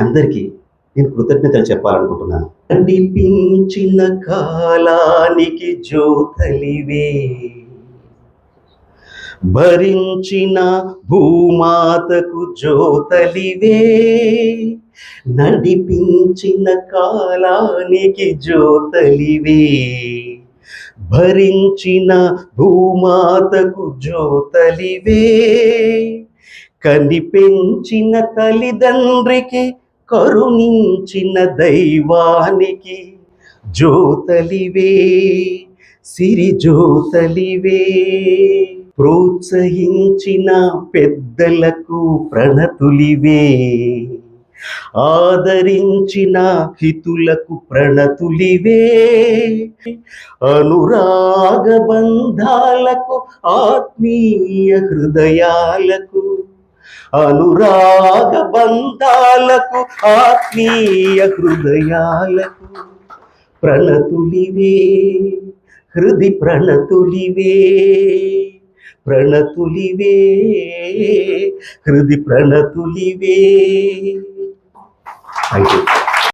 అందరికీ నేను కృతజ్ఞతలు చెప్పాలనుకుంటున్నాను. కనిపించిన కాలానికి జ్యోతలివే. భరించిన భూమాతకు జ్యోతలివే. నడిపించిన కాలానికి జ్యోతలివే. భరించిన భూమాతకు జ్యోతలివే. కనిపించిన తల్లిదండ్రికి కరుణించిన దైవానికి జ్యోతలివే సిరి జ్యోతలివే. ప్రోత్సహించిన పెద్దలకు ప్రణతులివే. ఆదరించిన హితులకు ప్రణతులివే. అనురాగ బంధాలకు ఆత్మీయ హృదయాలకు అనురాగ బంధాలకు ఆత్మీయ హృదయాలకు ప్రణతులివే హృది ప్రణతులివే ప్రణతులివే హృది ప్రణతులివే. Thank you